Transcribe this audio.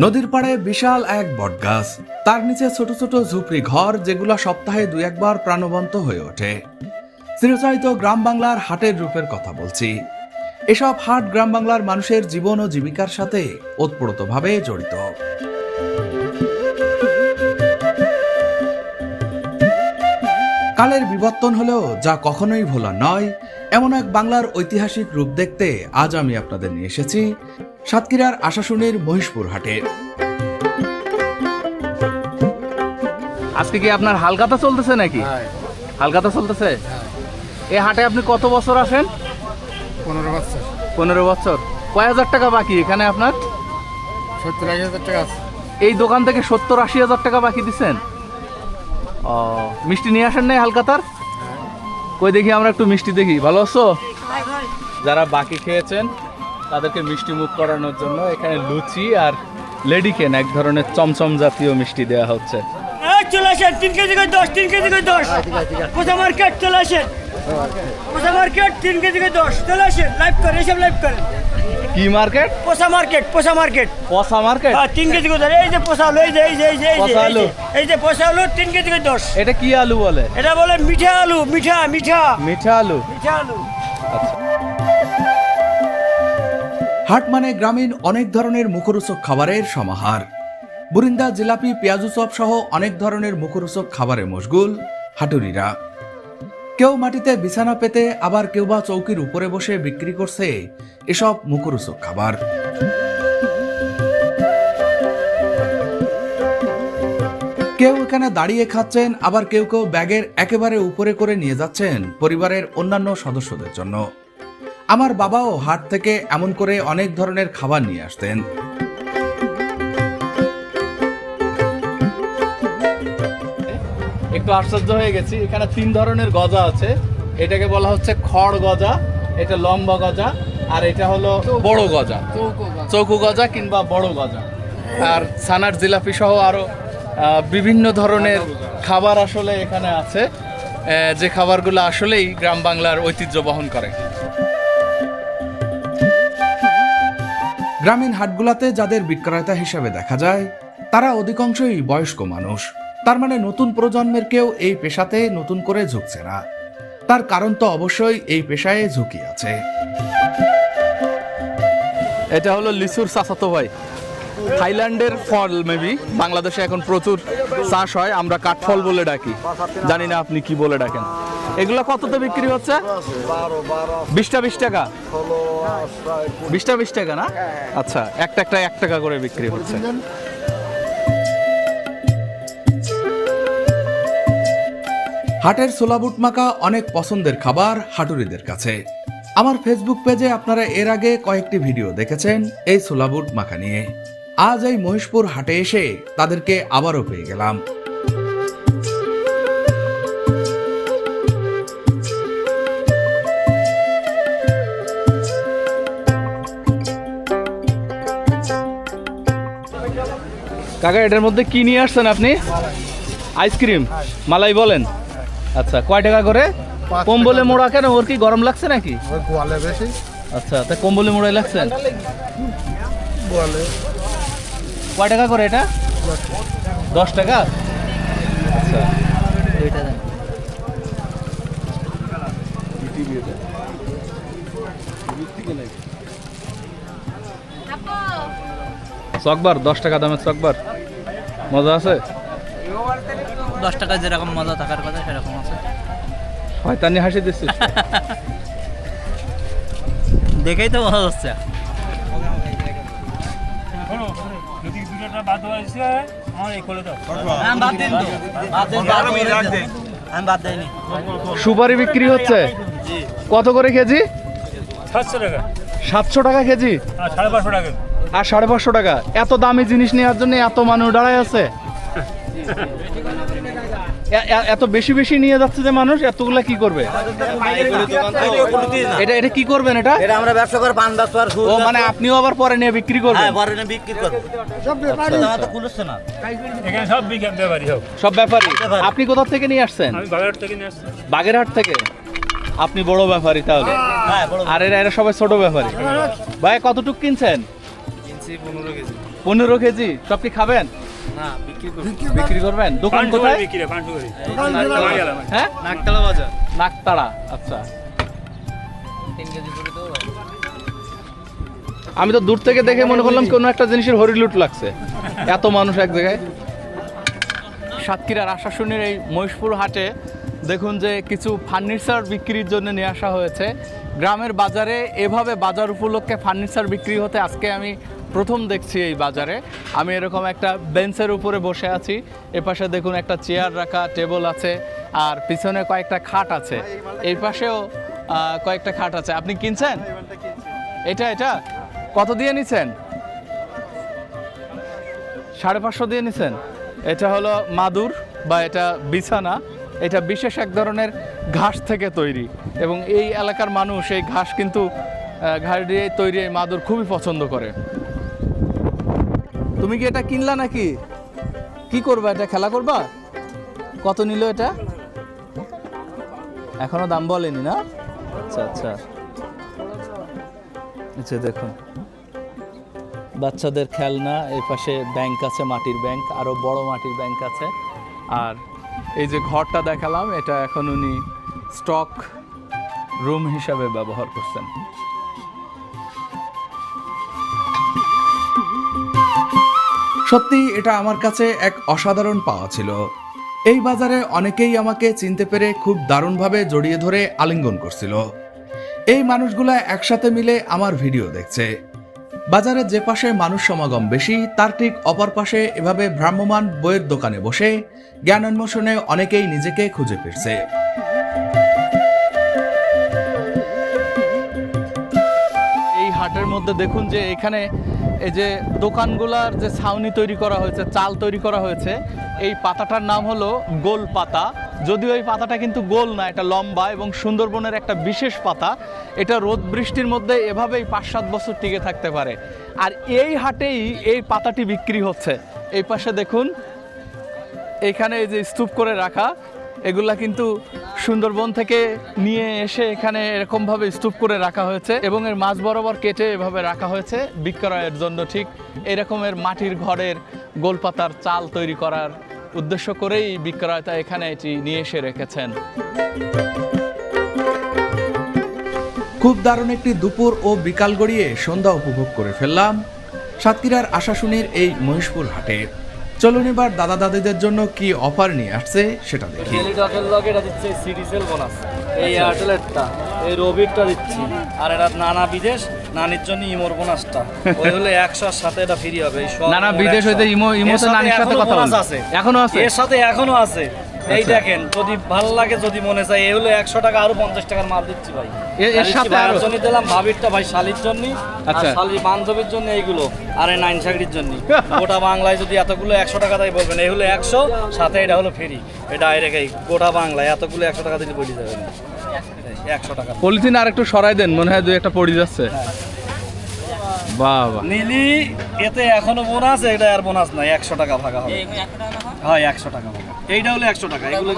নদীর পাড়ে বিশাল এক বটগাছ। তার নিচে ছোট ছোট ঝুপড়ি ঘর যেগুলো সপ্তাহে দুই একবার প্রাণবন্ত হয়ে ওঠে। চিরচারিত গ্রাম বাংলার হাটের রূপের কথা বলছি। এসব হাট গ্রাম বাংলার মানুষের জীবন ও জীবিকার সাথে ওতপ্রোতভাবে জড়িত। কালের বিবর্তন হলেও যা কখনোই ভোলা নয় এমন এক বাংলার ঐতিহাসিক রূপ দেখতে আজ আমি আপনাদের নিয়ে এসেছি সাতক্ষীরার আশাশুনির মহিষপুর হাটে। আজকে কি আপনার হালকাতা চলতেছে নাকি? হালকাতা চলতেছে? এই হাটে আপনি কত বছর আসেন পনেরো বছর। পনেরো বছর। কয় হাজার টাকা বাকি এখানে আপনার? সত্তর আশি হাজার টাকা আছে। এই দোকান থেকে সত্তর আশি হাজার টাকা বাকি দিচ্ছেন? ও মিষ্টি নিয়ে আসেন নাই হালকাতার? কই দেখি আমরা একটু মিষ্টি দেখি ভালো আছো? যারা বাকি খেয়েছেন তাদেরকে মিষ্টি মুখ করানোর জন্য এখানে লুচি আর লেডিকেন এক ধরনের চমচম জাতীয় মিষ্টি দেওয়া হচ্ছে। এই চলে আসেন তিন কেজি করে দশ তিন কেজি করে দশ। কোথা মার্কেট চলে আসেন। কোথা মার্কেট তিন কেজি করে দশ। চলে আসেন লাইভ করে এসব লাইভ করে কি মার্কেট? পোষা মার্কেট পোষা মার্কেট। পসা মার্কেট? হ্যাঁ তিন কেজি করে এই যে পোষা আলু এই যে এই যে এই যে এই যে, আলু। এই যে পোষা আলু তিন কেজি করে দশ এটা কি আলু বলে? এটা বলে মিঠা আলু মিঠা মিঠা। মিঠা আলু? মিঠা আলু। হাট মানে গ্রামীণ অনেক ধরনের মুখরোচক খাবারের সমাহার। বুরিন্দা জিলাপি পেঁয়াজু চপ সহ অনেক ধরনের মুখরোচক খাবারে মশগুল হাটুরিরা। কেউ মাটিতে বিছানা পেতে আবার কেউ বা চৌকির উপরে বসে বিক্রি করছে এসব মুখরোচক খাবার। কেউ এখানে দাঁড়িয়ে খাচ্ছেন, আবার কেউ কেউ ব্যাগের একেবারে উপরে করে নিয়ে যাচ্ছেন পরিবারের অন্যান্য সদস্যদের জন্য। আমার বাবাও হাট থেকে এমন করে অনেক ধরনের খাবার নিয়ে আসতেন। একটু আশ্চর্য হয়ে গেছি। এখানে তিন ধরনের গজা আছে। এটাকে বলা হচ্ছে খড় গজা এটা লম্বা গজা আর এটা হলো বড় গজা। চৌকো গজা। কিংবা বড় গজা। আর সানার জিলাপি সহ আরও বিভিন্ন ধরনের খাবার আসলে এখানে আছে। যে খাবারগুলো আসলেই গ্রাম বাংলার ঐতিহ্য বহন করে। গ্রামীণ হাটগুলাতে যাদের বিক্রেতা হিসাবে দেখা যায় তারা অধিকাংশই বয়স্ক মানুষ। তার মানে নতুন প্রজন্মের কেউ এই পেশাতে নতুন করে ঝুঁকছে না। তার কারণ তো অবশ্যই এই পেশায় ঝুঁকি আছে। এটা হলো লিচুর চাচাতো ভাই। থাইল্যান্ডের ফল মেবি বাংলাদেশে এখন প্রচুর চাষ হয়, আমরা কাঠফল বলে ডাকি। জানি না আপনি কি বলে ডাকেন। এগুলো কততে বিক্রি হচ্ছে? বিশটা বিশ টাকা। বিশটা বিশ টাকা না? আচ্ছা একটা একটা এক টাকা করে বিক্রি হচ্ছে। হাটের সোলাবুট মাখা অনেক পছন্দের খাবার হাটুরিদের কাছে। আমার ফেসবুক পেজে আপনারা এর আগে কয়েকটি ভিডিও দেখেছেন এই সোলাবুট মাখা নিয়ে। আজ এই মহেশপুর হাটে এসে তাদেরকে আবারও পেয়ে গেলাম। কাকা, এটার মধ্যে কি নিয়ে আসছেন আপনি? আইসক্রিম মালাই বলেন। আচ্ছা কয় টাকা করে? কম্বলে মোড়া কেন? ওর কি গরম লাগছে নাকি? বেশি। আচ্ছা তা কম্বলে মোড়াই লাগছেন গোয়ালে। কয় টাকা করে এটা? দশ টাকা। আচ্ছা চকবার দশ টাকা দামের চকবার। মজা আছে? দশ টাকা যেরকম মজা থাকার কথা সেরকম আছে। শয়তানি হাসি দিচ্ছিস দেখেই তো মজা হচ্ছে। সুপারি বিক্রি হচ্ছে। কত করে কেজি? সাতশো টাকা। সাতশো টাকা কেজি? আর সাড়ে পাঁচশো টাকা। আর সাড়ে পাঁচশো টাকা। এত দামি জিনিস নেওয়ার জন্য এত মানুষ দাঁড়ায় আছে। এত বেশি বেশি নিয়ে যাচ্ছে যে মানুষ এতগুলা কি করবে? এটা এটা কি করবেন এটা? এটা আমরা ব্যবসা করে পান ব্যবসা ও মানে আপনিও আবার পরে নিয়ে বিক্রি করবেন? হ্যাঁ পরে না বিক্রি করব। আমার তো কুলুচ্ছে না। এখানে সব ব্যাপারই হোক। সব ব্যাপারী। আপনি কোথা থেকে নিয়ে আসছেন? আমি বাগেরহাট থেকে নিয়ে আসছি। বাগেরহাট থেকে? আপনি বড় ব্যাপারী তাহলে। হ্যাঁ বড় আর এরা এরা সবাই ছোট ব্যাপারী। ভাই কতটুক কিনছেন? পনেরো কেজি। পনেরো কেজি। সব কি খাবেন? না বিক্রি করব। বিক্রি করবেন? দোকান কোথায়? হ্যাঁ? নাকতলা বাজার। আচ্ছা। করে দেবো। ভাই আমি তো দূর থেকে দেখে মনে করলাম কোনো একটা জিনিসের হরিলুট লাগছে। এত মানুষ এক জায়গায়। সাতক্ষীরার আশাশুনির এই মহিষপুর হাটে দেখুন যে কিছু ফার্নিচার বিক্রির জন্য নিয়ে আসা হয়েছে। গ্রামের বাজারে এভাবে বাজার উপলক্ষে ফার্নিচার বিক্রি হতে আজকে আমি প্রথম দেখছি এই বাজারে। আমি এরকম একটা বেঞ্চের উপরে বসে আছি। এপাশে দেখুন একটা চেয়ার রাখা, টেবল আছে, আর পিছনে কয়েকটা খাট আছে। এই পাশেও কয়েকটা খাট আছে। আপনি কিনছেন? এটা এটা? কত দিয়ে নিছেন? সাড়ে পাঁচশো দিয়ে নিছেন? এটা হলো মাদুর বা এটা বিছানা। এটা বিশেষ এক ধরনের ঘাস থেকে তৈরি। এবং এই এলাকার মানুষ এই ঘাস কিন্তু ঘাস দিয়ে তৈরি মাদুর খুবই পছন্দ করে। তুমি কি এটা কিনলা নাকি? কি করবা, এটা খেলা করবা? কত নিল এটা? এখনও দাম বলেনি না? আচ্ছা আচ্ছা। আচ্ছা দেখুন। বাচ্চাদের খেলনা, এই পাশে ব্যাংক আছে, মাটির ব্যাংক আরও বড় মাটির ব্যাংক আছে। আর এই যে ঘরটা দেখালাম, এটা এখন উনি স্টক রুম হিসাবে ব্যবহার করছেন। সত্যি এটা আমার কাছে এক অসাধারণ পাওয়া ছিল। এই বাজারে অনেকেই আমাকে চিনতে পেরে খুব দারুণভাবে জড়িয়ে ধরে আলিঙ্গন করছিল। এই মানুষগুলা একসাথে মিলে আমার ভিডিও দেখছে। বাজারে যে পাশে মানুষ সমাগম বেশি, তার ঠিক অপর পাশে এভাবে ভ্রাম্যমান বইয়ের দোকানে বসে জ্ঞান উন্মোষণে অনেকেই নিজেকে খুঁজে ফিরছে মধ্যে দেখুন যে এখানে এই যে দোকানগুলার যে ছাউনি তৈরি করা হয়েছে, চাল তৈরি করা হয়েছে, এই পাতাটার নাম হলো গোল পাতা। যদিও এই পাতাটা কিন্তু গোল না, এটা লম্বা এবং সুন্দরবনের একটা বিশেষ পাতা। এটা রোদ বৃষ্টির মধ্যে এভাবেই পাঁচ সাত বছর টিকে থাকতে পারে। আর এই হাটেই এই পাতাটি বিক্রি হচ্ছে। এই পাশে দেখুন, এখানে এই যে স্তূপ করে রাখা এগুলা কিন্তু সুন্দরবন থেকে নিয়ে এসে এখানে এরকমভাবে স্তূপ করে রাখা হয়েছে এবং এর মাছ বরাবর কেটে এভাবে রাখা হয়েছে বিক্রয়ের জন্য ঠিক এরকমের মাটির ঘরের গোলপাতার চাল তৈরি করার উদ্দেশ্য করেই বিক্রয়তা এখানে এটি নিয়ে এসে রেখেছেন। খুব দারুণ একটি দুপুর ও বিকাল গড়িয়ে সন্ধ্যা উপভোগ করে ফেললাম সাতক্ষীরার আশাশুনির এই মহিষপুর হাটে। চলুন এবার দাদা দাদিদের জন্য কি অফার নিয়ে আসছে সেটা দেখি। টেলিটকের লগে এটা দিচ্ছে সিরিজেল বোনাস এই এয়ারটেলেরটা এই রবিরটা দিচ্ছি। আর এটা নানা বিদেশ নানির জন্য ইমোর বোনাসটা। ওই হলে একশোর সাথে এটা ফ্রি হবে এই নানা মোট বিদেশ হইতে ইমো এর ইমোতে নানির সাথে কথা আছে। এখনও আছে? এর সাথে এখনও আছে। এই আচ্ছা। দেখেন যদি ভালো লাগে যদি মনে চায় এই হলো একশো টাকা আরও পঞ্চাশ টাকার মাল দিচ্ছি ভাই। এর- সাথে আরও? জন্য দিলাম ভাবিরটা ভাই শালির জন্য আর আচ্ছা। শালির বান্ধবীর জন্য এইগুলো আর এই নাইন চাকরির জন্য গোটা বাংলায় যদি এতগুলো একশো টাকা তাই বলবেন এই হলো একশো সাথে এটা হলো ফ্রি এটা ডাইরেক্ট এই গোটা বাংলায় এতগুলো একশো টাকা দিলে বলি যাবে না। একশো টাকা। পলিথিন আর একটু সরাই দেন মনে হয় দুই একটা পড়ে যাচ্ছে। বাহ বাহ নিলি এতে এখনও বোনাস এটা আর বোনাস নাই একশো টাকা ভাগা হবে। হয়? একশো টাকা ভাগা। এইটা হলো একশো টাকা এগুলো।